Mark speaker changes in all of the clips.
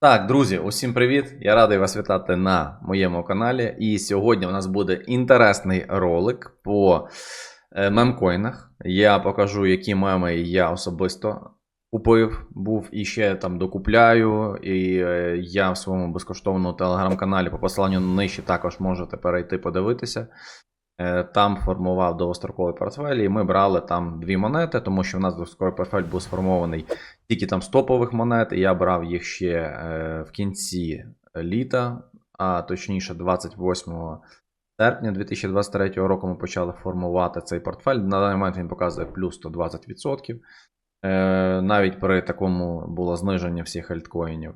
Speaker 1: Так, друзі, усім привіт! Я радий вас вітати на моєму каналі. І сьогодні у нас буде інтересний ролик по е, мемкоїнах. Я покажу, які меми я особисто купив, був і ще там докупляю. І е, я в своєму безкоштовному телеграм-каналі по посиланню нижче також можете перейти подивитися. Е, Там формував довгостроковий портфель, і ми брали там дві монети, тому що в нас довгостроковий портфель був сформований тільки там з топових монет, і я брав їх ще е, в кінці літа, а точніше, 28 серпня 2023 року ми почали формувати цей портфель. На даний момент він показує плюс 120%. Е, навіть при такому було зниження всіх альткоїнів.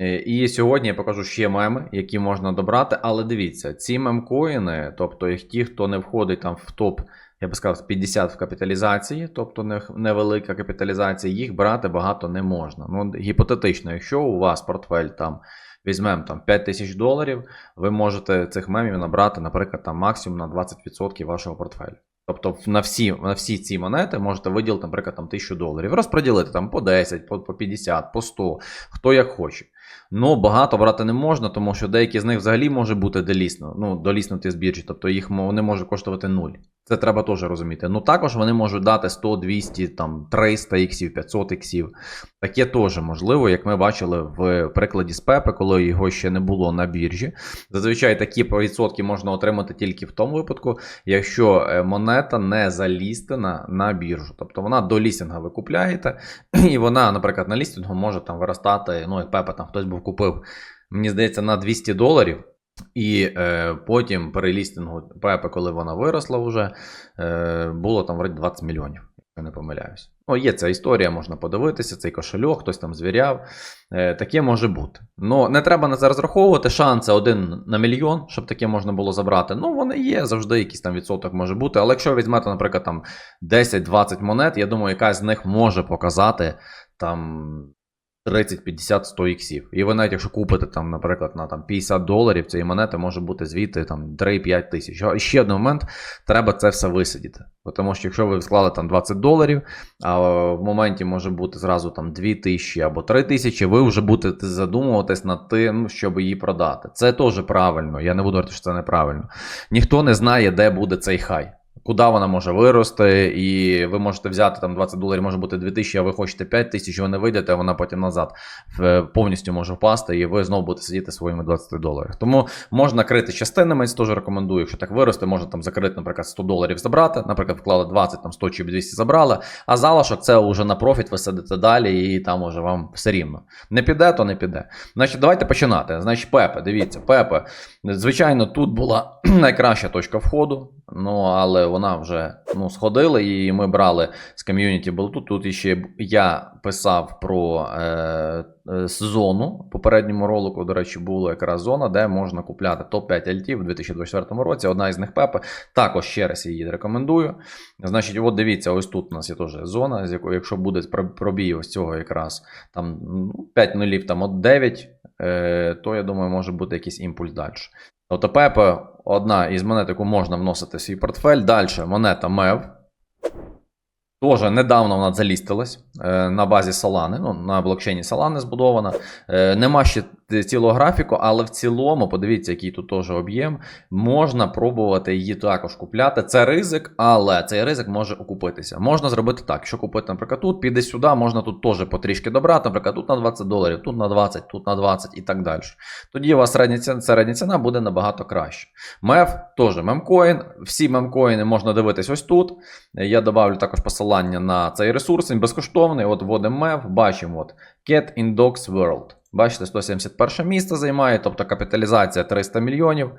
Speaker 1: Е, І сьогодні я покажу ще меми, які можна добрати. Але дивіться, ці мемкоїни, тобто їх ті, хто не входить там в топ, я би сказав, 50 в капіталізації, тобто невелика капіталізація, їх брати багато не можна. Ну, гіпотетично, якщо у вас портфель там візьмемо там 5 тисяч доларів, ви можете цих мемів набрати, наприклад, там максимум на 20% вашого портфелю. Тобто на всі, на всі ці монети можете виділити, наприклад, там 1000 доларів. Розподілити там по 10, по, по 50, по 100, хто як хоче. Ну, багато брати не можна, тому що деякі з них взагалі може бути делісно, ну, доліснути з біржі, тобто їх вони можуть коштувати 0. Це треба теж розуміти. Ну також вони можуть дати 100, 200, там 300 іксів, 500 іксів. Таке теж можливо, як ми бачили в прикладі з Пепе, коли його ще не було на біржі. Зазвичай такі відсотки можна отримати тільки в тому випадку, якщо е, монета не залістена на біржу. Тобто вона до лістінга ви купляєте, і вона, наприклад, на лістінгу може там виростати, ну як Пепе там хтось був купив, мені здається, на 200 доларів. І е, потім при лістингу Пепе, коли вона виросла вже, е, було там вроді 20 мільйонів, якщо не помиляюсь. Ну, є ця історія, можна подивитися, цей кошельок, хтось там звіряв. Е, таке може бути. Ну, не треба на це розраховувати. Шанси один на мільйон, щоб таке можна було забрати. Ну, вони є, завжди якийсь там відсоток може бути. Але якщо візьмете, наприклад, там 10-20 монет, я думаю, якась з них може показати там 30, 50, 100 іксів. І ви навіть якщо купите там, наприклад, на там 50 доларів цієї монети може бути звідти там 3-5 тисяч. А ще один момент, треба це все висидіти. Тому що якщо ви склали там 20 доларів, а в моменті може бути зразу там 2 тисячі або 3 тисячі, ви вже будете задумуватись над тим, щоб її продати. Це теж правильно. Я не буду говорити, що це неправильно. Ніхто не знає, де буде цей хай. Куди вона може вирости, і ви можете взяти там 20 доларів, може бути 2000, а ви хочете 5 тисяч, ви не вийдете, а вона потім назад повністю може впасти, і ви знову будете сидіти своїми 20 доларів. Тому можна крити частинами, теж рекомендую. Якщо так виросте, можна там закрити, наприклад, 100 доларів забрати, наприклад, вклали 20, там 100 чи 200 забрали, а залишок це вже на профіт ви сидите далі, і там уже вам все рівно. Не піде, то не піде. Значить, давайте починати. Значить, Пепе, дивіться, Пепе. Звичайно, тут була найкраща точка входу, ну але вона вже ну, сходила, і ми брали з ком'юніті було тут. Іще я писав про е, е, зону. Попередньому ролику, до речі, була якраз зона, де можна купляти топ-5 альтів у 2024 році. Одна із них Пепе. Також ще раз її рекомендую. Значить, от дивіться, ось тут у нас є теж зона, з якої, якщо буде пробій ось цього якраз там ну, 5 нулів, там от 9, е, то я думаю, може бути якийсь імпульс далі. Тобто Пепе одна із монет, яку можна вносити в свій портфель. Далі монета MEV. Тоже недавно вона залістилась е, на базі Solana, ну, на блокчейні Solana збудована. Е, нема ще цілого графіку, але в цілому, подивіться, який тут теж об'єм. Можна пробувати її також купляти. Це ризик, але цей ризик може окупитися. Можна зробити так, якщо купити, наприклад, тут, піде сюди, можна тут теж потрішки добрати, наприклад, тут на 20 доларів, тут на 20, тут на 20 і так далі. Тоді у вас середня ціна, середня ціна буде набагато краще. MEV теж мемкоін. Всі мемкоїни можна дивитись ось тут. Я добавлю також посилання на цей ресурс, він безкоштовний. От вводимо MEV, бачимо от Cat in World. Бачите, 171 місце займає, тобто капіталізація 300 мільйонів.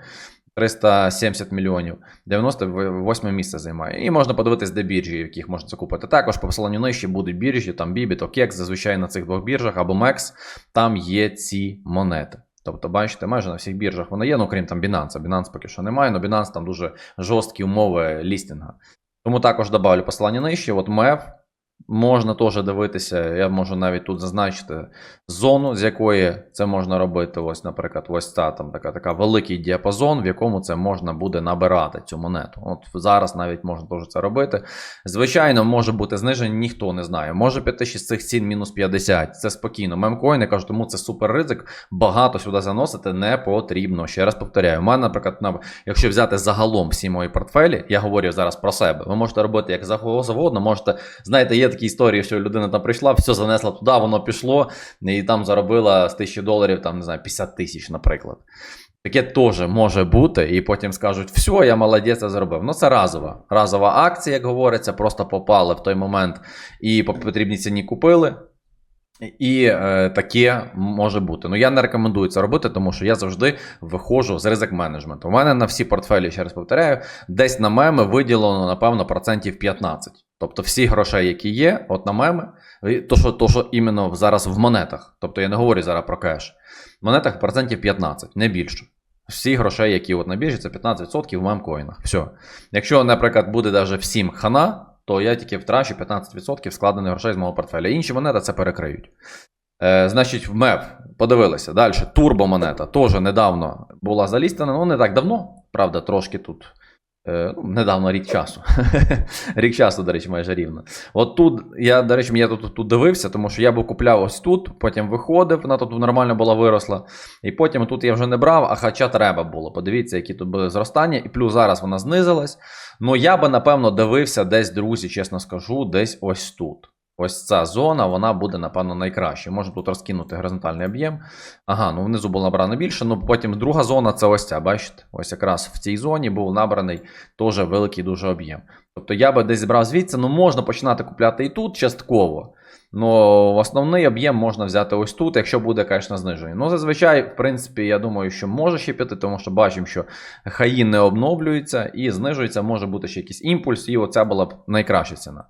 Speaker 1: 370 мільйонів, 98 місце займає. І можна подивитись, де біржі, яких можна це купити. Також по посиланню нижче будуть біржі, там Bibit, OKEX, зазвичай на цих двох біржах або MEX, там є ці монети. Тобто, бачите, майже на всіх біржах вона є, ну крім там Binance. Binance поки що немає, але Binance там дуже жорсткі умови лістінга. Тому також добавлю посилання нижче. От MEV, Можна теж дивитися, я можу навіть тут зазначити зону, з якої це можна робити. Ось, наприклад, ось ця там така, така великий діапазон, в якому це можна буде набирати цю монету. От зараз навіть можна теж це робити. Звичайно, може бути зниження, ніхто не знає. Може піти ще з цих цін мінус 50. Це спокійно. Мемкоїни кажуть, тому це супер ризик. Багато сюди заносити не потрібно. Ще раз повторяю, у мене, наприклад, на- якщо взяти загалом всі мої портфелі, я говорю зараз про себе. Ви можете робити як завгодно, можете, знаєте, є такі історії, що людина там прийшла, все занесла туди, воно пішло, і там заробила з 1000 доларів, там, не знаю, 50 тисяч, наприклад. Таке теж може бути, і потім скажуть, все, я молодець, я зробив. Ну, це разова. Разова акція, як говориться, просто попали в той момент і по потрібній ціні купили. І е, таке може бути. Ну я не рекомендую це робити, тому що я завжди виходжу з ризик менеджменту. У мене на всі портфелі, ще раз повторяю, десь на меми виділено, напевно, процентів 15. Тобто всі гроші, які є, от на меми, то, що, то, що іменно зараз в монетах. Тобто я не говорю зараз про кеш. В монетах процентів 15, не більше. Всі гроші, які от на біржі, це 15% в мемкоїнах. Все. Якщо, наприклад, буде навіть всім хана, то я тільки втрачу 15% складених грошей з мого портфеля. Інші монети це перекриють. Е, значить, в МЕФ подивилися. Далі. Турбомонета теж недавно була залістена. Ну, не так давно, правда, трошки тут. Е, ну, недавно рік часу. рік часу, до речі, майже рівно. От тут, я, до речі, я тут, тут дивився, тому що я б купляв ось тут, потім виходив, вона тут нормально була виросла. І потім тут я вже не брав, а хоча треба було. Подивіться, які тут були зростання, і плюс зараз вона знизилась. Ну, я би, напевно, дивився десь, друзі, чесно скажу, десь ось тут. Ось ця зона, вона буде, напевно, найкраще. Можна тут розкинути горизонтальний об'єм. Ага, ну внизу було набрано більше. Ну потім друга зона це ось ця, бачите? Ось якраз в цій зоні був набраний теж великий дуже об'єм. Тобто я би десь брав звідси, ну можна починати купляти і тут частково. Ну, основний об'єм можна взяти ось тут, якщо буде, звісно, зниження. Ну, зазвичай, в принципі, я думаю, що може ще піти, тому що бачимо, що хаї не обновлюються і знижується, може бути ще якийсь імпульс, і оця була б найкраща ціна.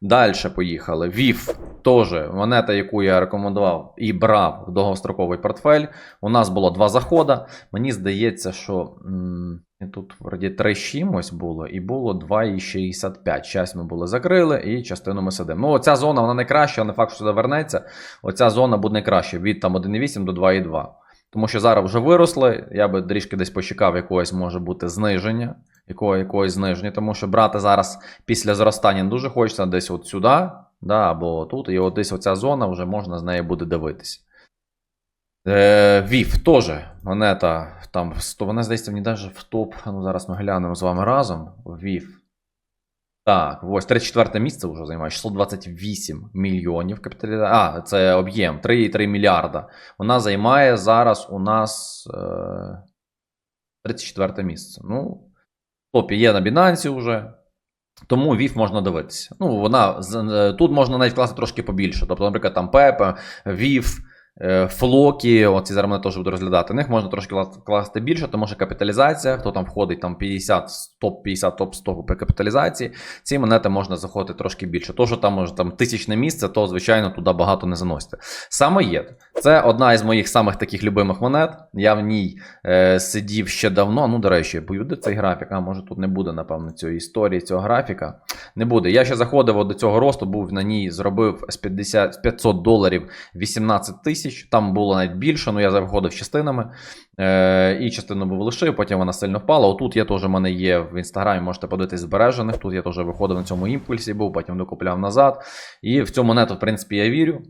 Speaker 1: Далі поїхали. VIF, теж монета, яку я рекомендував і брав в довгостроковий портфель. У нас було два заходи. Мені здається, що. м, Тут вроді 3 з чимось було, і було 2,65. Часть ми були закрили, і частину ми сидимо. Ну, оця зона вона найкраща, не факт, що вернеться. Оця зона буде найкраща від там 1,8 до 2,2. Тому що зараз вже виросли. Я би трішки десь почекав якогось може бути зниження, якого, якогось зниження, тому що брати зараз після зростання не дуже хочеться десь от сюди, да, або тут, і от десь оця зона вже можна з неї буде дивитися. Е, Вів теж монета там, вона здається мені навіть в топ. Ну, зараз ми глянемо з вами разом. Вів. Так, ось 34 місце вже займає 628 мільйонів капіталізації. А, це об'єм 3,3 мільярда. Вона займає зараз у нас е, 34 місце. Ну, в топі є на Binance вже. Тому VIF можна дивитися. Ну, вона е, тут можна навіть класти трошки побільше. Тобто, наприклад, там Pepe, VIF, е, Флокі, оці зараз мене теж буду розглядати. них можна трошки класти більше, тому що капіталізація, хто там входить, там 50, топ 50, топ 100 по капіталізації, ці монети можна заходити трошки більше. То, що там може там тисячне місце, то звичайно туди багато не заносите. Саме є. Це одна із моїх самих таких любимих монет. Я в ній е, сидів ще давно. Ну, до речі, буде цей графік, а може тут не буде, напевно, цієї історії, цього графіка. Не буде. Я ще заходив до цього росту, був на ній, зробив з 50, з 500 доларів 18 тисяч. Там було навіть більше, але я заходив частинами. Е, і частину був лишив, потім вона сильно впала. Отут я теж в мене є в інстаграмі, можете подивитись збережених. Тут я теж виходив на цьому імпульсі, був, потім докупляв назад. І в цю монету, в принципі, я вірю.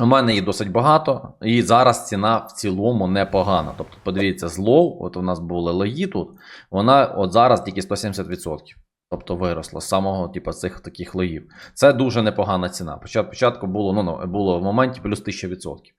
Speaker 1: У мене її досить багато, і зараз ціна в цілому непогана. Тобто, подивіться, злов, от у нас були лої тут, вона от зараз тільки 170%. Тобто виросла з самого типу, цих таких лоїв. Це дуже непогана ціна. Почат- Спочатку було, ну, ну, було в моменті плюс 1000%.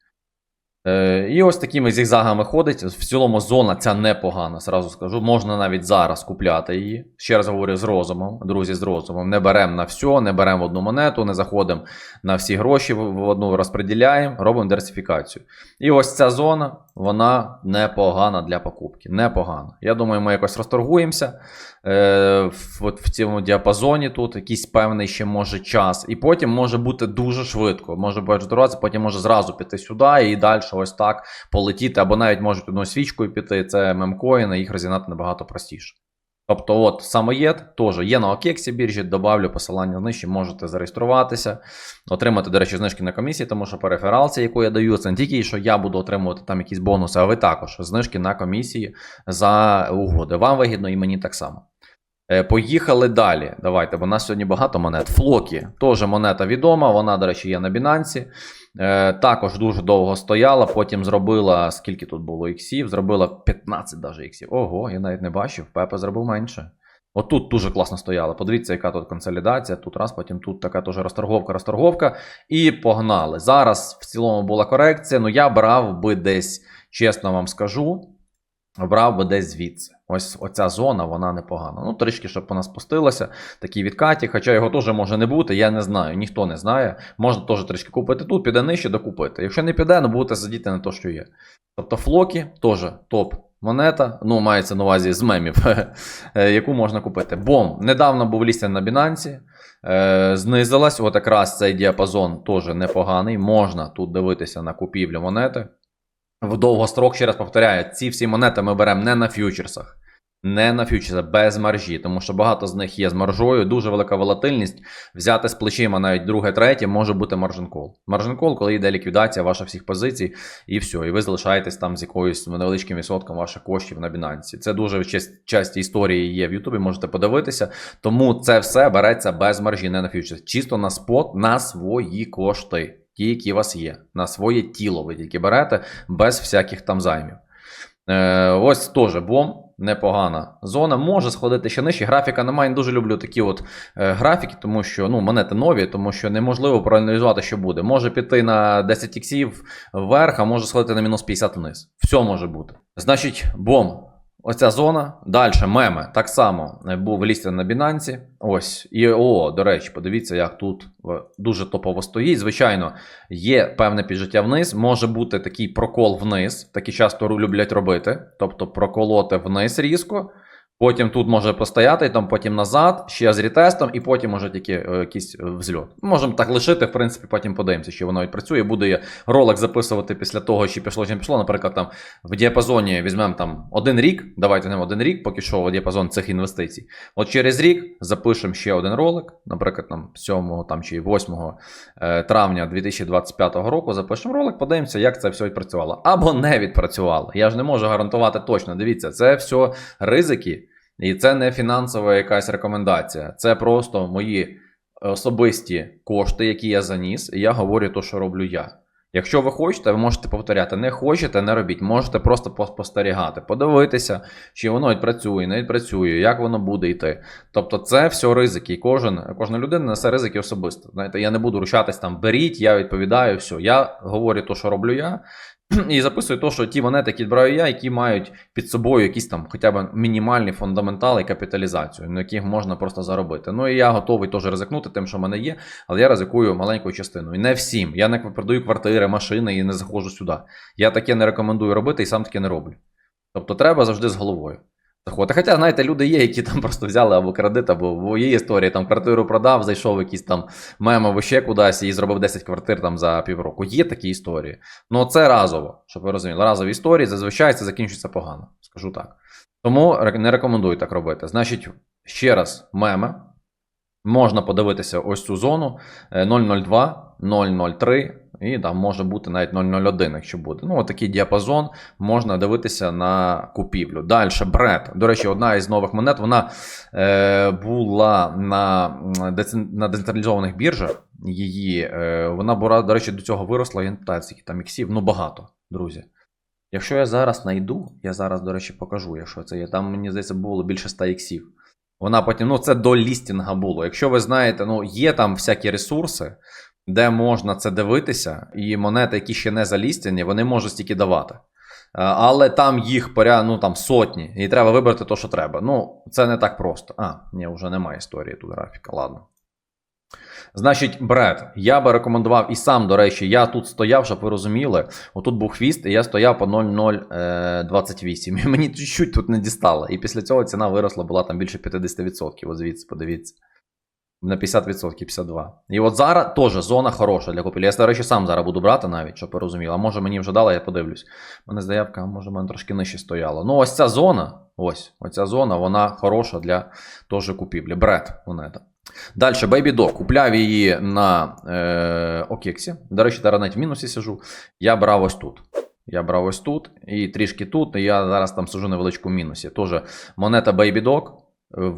Speaker 1: Е, і ось такими зігзагами ходить. В цілому зона ця непогана, зразу скажу. Можна навіть зараз купляти її. Ще раз говорю з розумом, друзі, з розумом. Не беремо на все, не беремо одну монету, не заходимо на всі гроші в одну розподіляємо, робимо диверсифікацію. І ось ця зона, вона непогана для покупки. Непогана. Я думаю, ми якось розторгуємося. Е, в, в цьому діапазоні тут якийсь певний ще може час. І потім може бути дуже швидко. Може бути, потім може зразу піти сюди і далі ось так полетіти, або навіть можуть одну свічкою піти. Це мемкоїни, їх розігнати набагато простіше. Тобто, от самоєд теж є на Окексі біржі, добавлю посилання нижче, можете зареєструватися, отримати, до речі, знижки на комісії, тому що по рефералці, яку я даю, це не тільки, що я буду отримувати там якісь бонуси, а ви також знижки на комісії за угоди. Вам вигідно і мені так само. Е, Поїхали далі. Давайте, бо у нас сьогодні багато монет. Флокі теж монета відома. Вона, до речі, є на Binance. Е, також дуже довго стояла. Потім зробила, скільки тут було іксів? Зробила 15 даже іксів. Ого, я навіть не бачив. Пепе зробив менше. Отут дуже класно стояла. Подивіться, яка тут консолідація. Тут раз, потім тут така теж розторговка, розторговка. І погнали. Зараз в цілому була корекція. Ну я брав би десь, чесно вам скажу, брав би десь звідси. Ось оця зона, вона непогана. Ну, трішки, щоб вона спустилася, такі відкаті, хоча його теж може не бути, я не знаю, ніхто не знає. Можна теж трішки купити тут, піде нижче, докупити. Якщо не піде, ну будете сидіти на те, що є. Тобто флокі теж топ. Монета, ну, мається на увазі з мемів, е, яку можна купити. Бом, недавно був лістя на Binance, е, знизилась. От якраз цей діапазон теж непоганий. Можна тут дивитися на купівлю монети. В довгострок, ще раз повторяю, ці всі монети ми беремо не на фьючерсах. Не на фьючерсах, без маржі, тому що багато з них є з маржою, дуже велика волатильність. Взяти з плечима навіть друге, третє може бути маржин кол. Маржин кол, коли йде ліквідація ваших всіх позицій, і все, і ви залишаєтесь там з якоюсь невеличким відсотком ваших коштів на Binance. Це дуже часті, історії є в Ютубі, можете подивитися. Тому це все береться без маржі, не на фьючерс. Чисто на спот, на свої кошти. Ті, які у вас є, на своє тіло ви тільки берете без всяких там займів. Е, ось теж бом, непогана зона. Може сходити ще нижче. Графіка немає. Я дуже люблю такі от е, графіки, тому що ну, монети нові, тому що неможливо проаналізувати, що буде. Може піти на 10 іксів вверх, а може сходити на мінус 50 вниз. Все може бути. Значить, бом. Оця зона. Далі меми. Так само е, був лістя на Binance. Ось. І о, до речі, подивіться, як тут дуже топово стоїть. Звичайно, є певне піджиття вниз. Може бути такий прокол вниз. Такі часто люблять робити. Тобто проколоти вниз різко. Потім тут може постояти, там потім назад, ще з рітестом, і потім може тільки е, якийсь е, взльот. Можемо так лишити, в принципі, потім подивимося, що воно відпрацює. Буду я ролик записувати після того, чи пішло, чи не пішло. Наприклад, там в діапазоні візьмемо там один рік. Давайте не один рік, поки що діапазон цих інвестицій. От через рік запишемо ще один ролик, наприклад, там 7 там, чи 8 е, травня 2025 року запишемо ролик, подивимося, як це все відпрацювало. Або не відпрацювало. Я ж не можу гарантувати точно. Дивіться, це все ризики, і це не фінансова якась рекомендація. Це просто мої особисті кошти, які я заніс, і я говорю те, що роблю я. Якщо ви хочете, ви можете повторяти. Не хочете, не робіть. Можете просто поспостерігати, подивитися, чи воно відпрацює, не відпрацює, як воно буде йти. Тобто, це все ризики. Кожен, кожна людина несе ризики особисто. Знаєте, я не буду ручатись там, беріть, я відповідаю, все. Я говорю те, що роблю я. І записую те, що ті монети, які браю я, які мають під собою якісь там хоча б мінімальні фундаментали і капіталізацію, на яких можна просто заробити. Ну і я готовий теж ризикнути тим, що в мене є, але я ризикую маленькою частиною. І не всім. Я не продаю квартири, машини і не заходжу сюди. Я таке не рекомендую робити і сам таке не роблю. Тобто треба завжди з головою. Заходити. Хоча, знаєте, люди є, які там просто взяли або кредит, або бо є історії, там квартиру продав, зайшов в якийсь там мем або ще кудись і зробив 10 квартир там за півроку. Є такі історії. Ну це разово, щоб ви розуміли. Разові історії зазвичай це закінчується погано, скажу так. Тому не рекомендую так робити. Значить, ще раз, меми. Можна подивитися ось цю зону е, 002, 003, і там може бути навіть 001, якщо буде. Ну, отакий діапазон можна дивитися на купівлю. Далі, бред. До речі, одна із нових монет вона е, була на, на децентралізованих біржах. Її, е, вона була, до речі, до цього виросла, я не питаю, скільки там іксів, ну багато, друзі. Якщо я зараз знайду, я зараз, до речі, покажу, якщо це є. Там, мені здається, було більше 100 іксів. Вона потім, ну це до лістінга було. Якщо ви знаєте, ну є там всякі ресурси, де можна це дивитися, і монети, які ще не залістяні, вони можуть стільки давати. Е, Але там їх поря, ну там сотні, і треба вибрати те, що треба. Ну, це не так просто. А, ні, вже немає історії тут графіка, ладно. Значить, бред, я би рекомендував і сам, до речі, я тут стояв, щоб ви розуміли. Отут був хвіст, і я стояв по 0,028. І мені чуть-чуть тут не дістало. І після цього ціна виросла, була там більше 50%. От звідси, подивіться. На 50% 52. І от зараз теж зона хороша для купівлі. Я, до речі, сам зараз буду брати навіть, щоб ви розуміли. А може мені вже дали, я подивлюсь. У мене заявка, може, в мене трошки нижче стояла. Ну, ось ця зона, ось, оця зона, вона хороша для теж купівлі. Бред монета. Далі, Baby Dog. Купляв її на е, Окексі. До речі, зараз навіть в мінусі сиджу. Я брав ось тут. Я брав ось тут і трішки тут. І я зараз там сижу на величкому мінусі. Тоже монета Baby Dog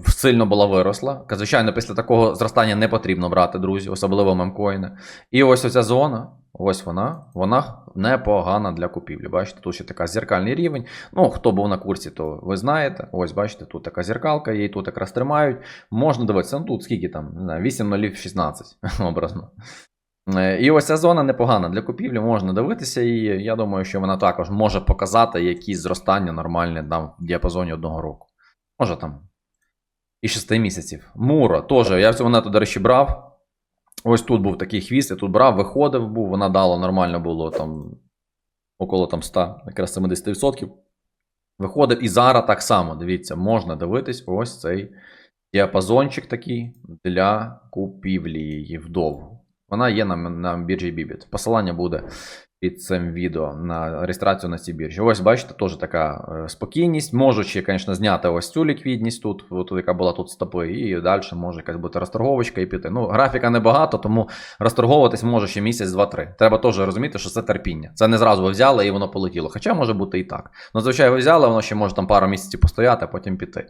Speaker 1: сильно була виросла. Звичайно, після такого зростання не потрібно брати, друзі, особливо мемкоїни. І ось оця зона, ось вона, вона непогана для купівлі. Бачите, тут ще така зеркальний рівень. Ну, хто був на курсі, то ви знаєте. Ось, бачите, тут така зеркалка, її тут якраз тримають. Можна дивитися, ну тут скільки там, не знаю, 8 0 16 образно. Е, І ось ця зона непогана для купівлі, можна дивитися її. Я думаю, що вона також може показати якісь зростання нормальне там в діапазоні одного року. Може там і 6 місяців. Муро теж. Я цю монету, до речі, брав. Ось тут був такий хвіст, я тут брав, виходив, був, вона дала нормально було там около там 100, якраз 70%. Виходив і зараз так само. Дивіться, можна дивитись ось цей діапазончик такий для купівлі її вдовгу. Вона є на, на біржі Bibit. Посилання буде під цим відео на реєстрацію на цій біржі. Ось бачите, теж така е, спокійність. Можу ще, звісно, зняти ось цю ліквідність тут, от, яка була тут стопи, і далі може якась бути розторговочка і піти. Ну, графіка небагато, тому розторговуватись може ще місяць, два-три. Треба теж розуміти, що це терпіння. Це не зразу ви взяли і воно полетіло. Хоча може бути і так. Ну, звичайно, ви взяли, воно ще може там пару місяців постояти, а потім піти.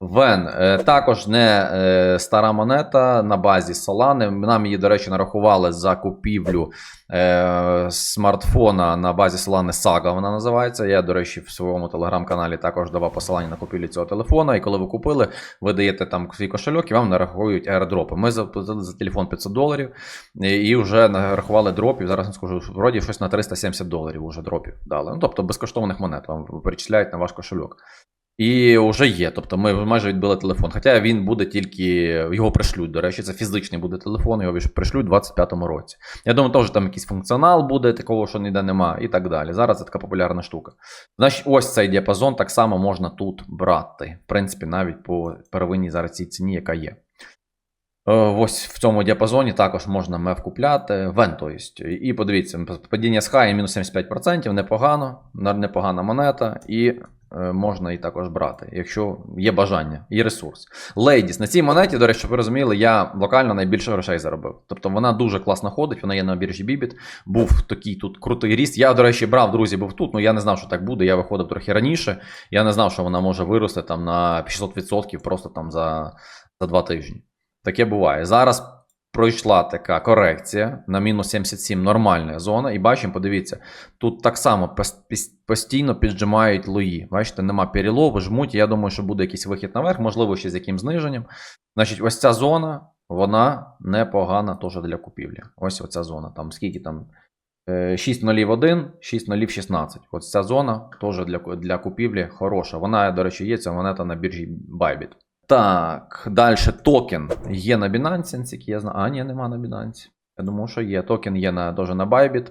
Speaker 1: Вен е, також не е, стара монета на базі Solana. Нам її, до речі, нарахували за купівлю е, смартфона на базі Solana Saga, вона називається. Я, до речі, в своєму телеграм-каналі також давав посилання на купівлю цього телефона. І коли ви купили, ви даєте там свій кошельок і вам нарахують аеродропи. Ми заплатили за телефон 500 доларів і, вже нарахували дропів. Зараз я скажу, вроді щось на 370 доларів вже дропів дали. Ну, тобто безкоштовних монет вам перечисляють на ваш кошельок. І вже є. Тобто ми майже відбили телефон. Хоча він буде тільки його пришлють. До речі, це фізичний буде телефон, його пришлють у 25-му році. Я думаю, теж там якийсь функціонал буде, такого, що ніде нема, і так далі. Зараз це така популярна штука. Значить, ось цей діапазон так само можна тут брати. В принципі, навіть по первинній зараз цій ціні, яка є. Е, Ось в цьому діапазоні також можна мев купляти, вен, то есть. І подивіться, падіння з хай мінус 75%, непогано, непогана монета, і можна її також брати, якщо є бажання і ресурс. Ladies, на цій монеті, до речі, щоб ви розуміли, я локально найбільше грошей заробив. Тобто вона дуже класно ходить, вона є на біржі Bibit. Був такий тут крутий ріст. Я, до речі, брав, друзі, був тут, але я не знав, що так буде. Я виходив трохи раніше. Я не знав, що вона може вирости там на 600% просто там за, за два тижні. Таке буває. Зараз пройшла така корекція на мінус 77 нормальна зона. І бачимо, подивіться, тут так само постійно піджимають лої. Бачите, нема перелову, жмуть. Я думаю, що буде якийсь вихід наверх, можливо, ще з яким зниженням. Значить, ось ця зона, вона непогана теж для купівлі. Ось оця зона. Там скільки там. Е, 6 нулів 1, 6 нулів 16. Ось ця зона теж для, для купівлі хороша. Вона, до речі, є ця монета на біржі Bybit. Так, далі токен є на Binance, який я знаю. А, ні, нема на Binance. Я думаю, що є. Токен є на, дуже на Bybit.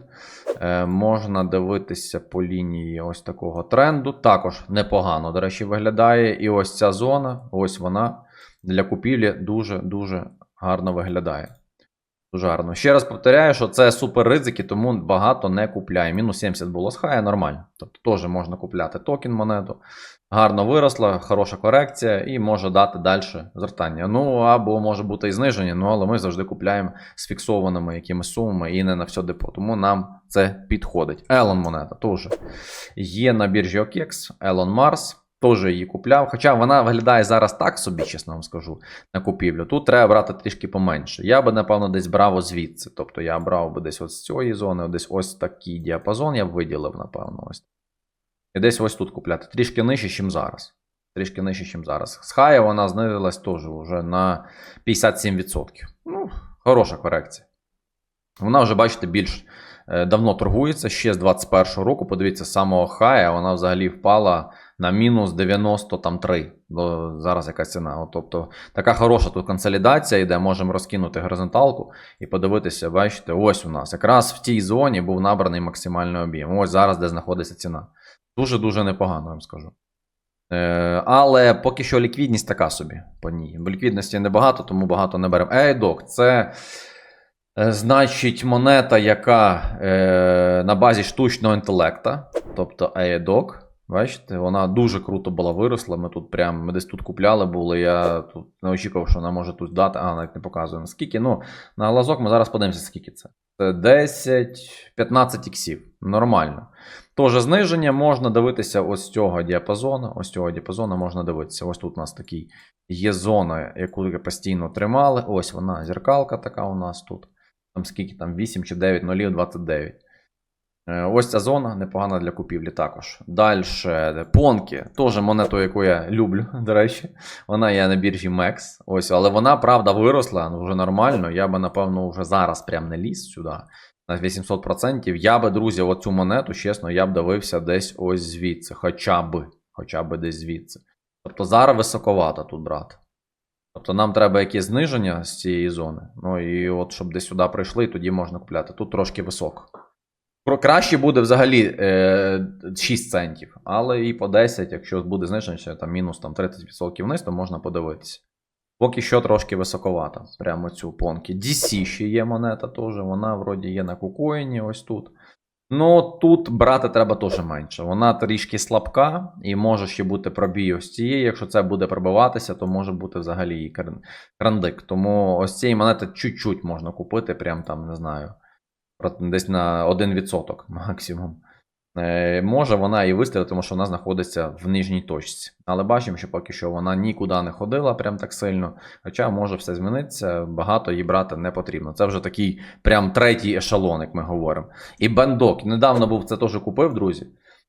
Speaker 1: Е, можна дивитися по лінії ось такого тренду. Також непогано, до речі, виглядає. І ось ця зона, ось вона для купівлі дуже-дуже гарно виглядає. Дуже гарно. Ще раз повторяю, що це супер ризики, тому багато не купляю. Мінус 70 було з хая, нормально. Тобто теж можна купляти токен монету. Гарно виросла, хороша корекція і може дати далі зростання. Ну або може бути і зниження, ну але ми завжди купляємо з фіксованими якимись сумами і не на все депо. Тому нам це підходить. Елон монета теж є на біржі OKEX, Елон Марс. Теж її купляв. Хоча вона виглядає зараз так собі, чесно вам скажу, на купівлю. Тут треба брати трішки поменше. Я би, напевно, десь брав звідси. Тобто я брав би десь ось з цієї зони, десь ось такий діапазон я б виділив, напевно. ось. І десь ось тут купляти. Трішки нижче, ніж зараз. Трішки нижче, ніж зараз. З хая вона знизилась теж вже на 57%. Ну, хороша корекція. Вона вже, бачите, більш е, давно торгується, ще з 21-го року. Подивіться, самого хая вона взагалі впала на мінус 93. Зараз яка ціна. Тобто така хороша тут консолідація йде, можемо розкинути горизонталку і подивитися, бачите, ось у нас. Якраз в тій зоні був набраний максимальний об'єм. Ось зараз, де знаходиться ціна. Дуже-дуже непогано, вам скажу. Е, але поки що ліквідність така собі по ній. Ліквідності небагато, тому багато не беремо. AIDOC – це е, значить монета, яка е, на базі штучного інтелекта, тобто AIDOC. Бачите, вона дуже круто була виросла. Ми тут прям ми десь тут купляли були. Я тут не очікував, що вона може тут дати. А, навіть не показує наскільки. Ну, на глазок ми зараз подивимося, скільки це. Це 10-15 іксів. Нормально. Тож зниження можна дивитися ось цього діапазону. Ось цього діапазону можна дивитися. Ось тут у нас такий є зона, яку постійно тримали. Ось вона, зеркалка така у нас тут. Там скільки там 8 чи 9 нулів 29. Е, Ось ця зона непогана для купівлі також. Далі понки, теж монету, яку я люблю, до речі. Вона є на біржі MEX. Ось, але вона, правда, виросла ну, вже нормально. Я би, напевно, вже зараз прям не ліз сюди. На 800%. Я би, друзі, оцю монету, чесно, я б дивився десь ось звідси. Хоча би. Хоча би десь звідси. Тобто зараз високовато тут брати. Тобто нам треба якесь зниження з цієї зони. Ну і от щоб десь сюди прийшли, тоді можна купляти. Тут трошки високо. Краще буде взагалі е, 6 центів, але і по 10, якщо буде зниження, там мінус там, 30% вниз, то можна подивитися. Поки що трошки високовато. Прямо цю понки. DC ще є монета теж, вона вроді є на кукоїні, ось тут. Ну тут брати треба теж менше. Вона трішки слабка, і може ще бути пробій ось цієї. Якщо це буде пробиватися, то може бути взагалі і кран- крандик. Тому ось цієї монети чуть-чуть можна купити, прям там, не знаю, десь на 1% максимум. Е, може вона і вистрілити, тому що вона знаходиться в нижній точці. Але бачимо, що поки що вона нікуди не ходила прям так сильно. Хоча може все змінитися, багато її брати не потрібно. Це вже такий прям третій ешелон, як ми говоримо. І бендок. Недавно був це теж купив, друзі.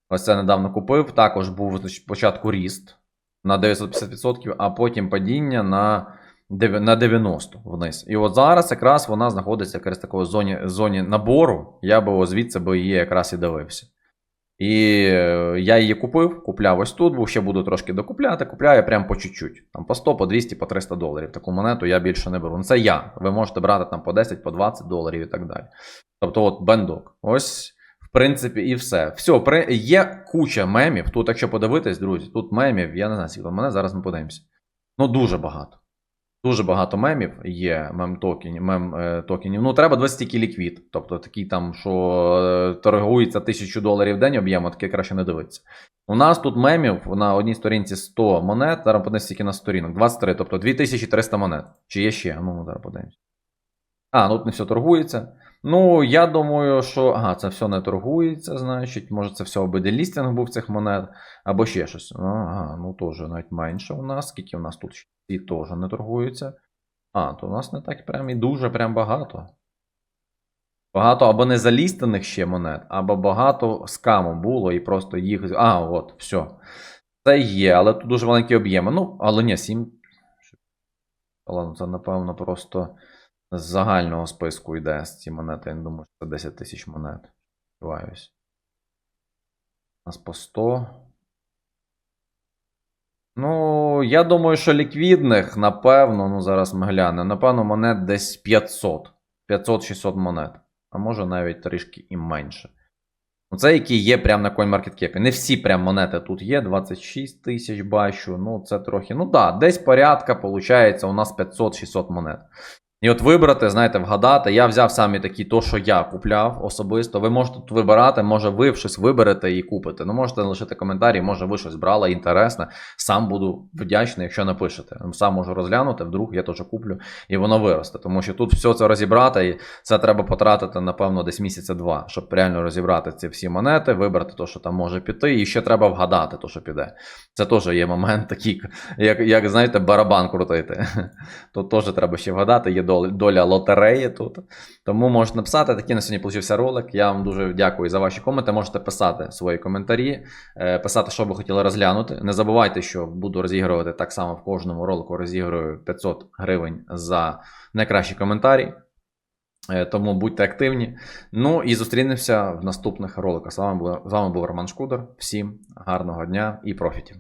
Speaker 1: Ось це недавно купив. Також був спочатку ріст на 950%, а потім падіння на. На 90 вниз. І от зараз якраз вона знаходиться якраз в такої зоні, зоні набору. Я би звідси би її якраз і дивився. І е, я її купив, купляв ось тут, бо ще буду трошки докупляти. Купляю прям по чуть-чуть. Там по 100, по 200, по 300 доларів. Таку монету я більше не беру. Ну це я. Ви можете брати там по 10, по 20 доларів і так далі. Тобто, от бендок. Ось, в принципі, і все. Все, при... є куча мемів. Тут, якщо подивитись, друзі, тут мемів, я не знаю, скільки мене зараз ми подивимося. Ну, дуже багато. Дуже багато мемів є, мем токенів, мем е, токенів. Ну, треба 20 тільки ліквід. Тобто такий там, що е, торгується 1000 доларів в день об'єму, таке краще не дивитися. У нас тут мемів на одній сторінці 100 монет, зараз подивимося тільки на сторінок. 23, тобто 2300 монет. Чи є ще? Ну, зараз подивимося. А, ну тут не все торгується. Ну, я думаю, що. Ага, це все не торгується, значить. Може, це все обиде лістинг був цих монет, або ще щось. Ага, ну теж навіть менше у нас. Скільки у нас тут ці теж не торгуються. А, то у нас не так прям і дуже прям багато. Багато або не залістених ще монет, або багато скаму було і просто їх. А, от, все. Це є, але тут дуже маленькі об'єми. Ну, але ні, 7. Ладно, це напевно просто з загального списку йде з ці монети. Я не думаю, що це 10 тисяч монет. Сподіваюсь. У нас по 100. Ну, я думаю, що ліквідних, напевно, ну зараз ми глянемо. Напевно, монет десь 500. 500-600 монет. А може навіть трішки і менше. Ну, це які є прямо на CoinMarketCap. Не всі прям монети тут є. 26 тисяч бачу. Ну, це трохи. Ну так, да, десь порядка, виходить, у нас 500-600 монет. І от вибрати, знаєте, вгадати. Я взяв самі такі, то, що я купляв особисто. Ви можете тут вибирати, може ви щось виберете і купите. Ну, можете лишити коментарі, може ви щось брали інтересне. Сам буду вдячний, якщо напишете. Сам можу розглянути, вдруг я теж куплю і воно виросте. Тому що тут все це розібрати, і це треба потратити, напевно, десь місяця два, щоб реально розібрати ці всі монети, вибрати те, що там може піти, і ще треба вгадати, то, що піде. Це теж є момент такий, як, як знаєте, барабан крутити. Тут теж треба ще вгадати, є доля, доля лотереї тут. Тому можете написати. Такий на сьогодні получився ролик. Я вам дуже дякую за ваші коменти. Можете писати свої коментарі, е, писати, що ви хотіли розглянути. Не забувайте, що буду розігрувати так само в кожному ролику розіграю 500 гривень за найкращі коментарі. Е, Тому будьте активні. Ну і зустрінемося в наступних роликах. З вами був, з вами був Роман Шкудер. Всім гарного дня і профітів!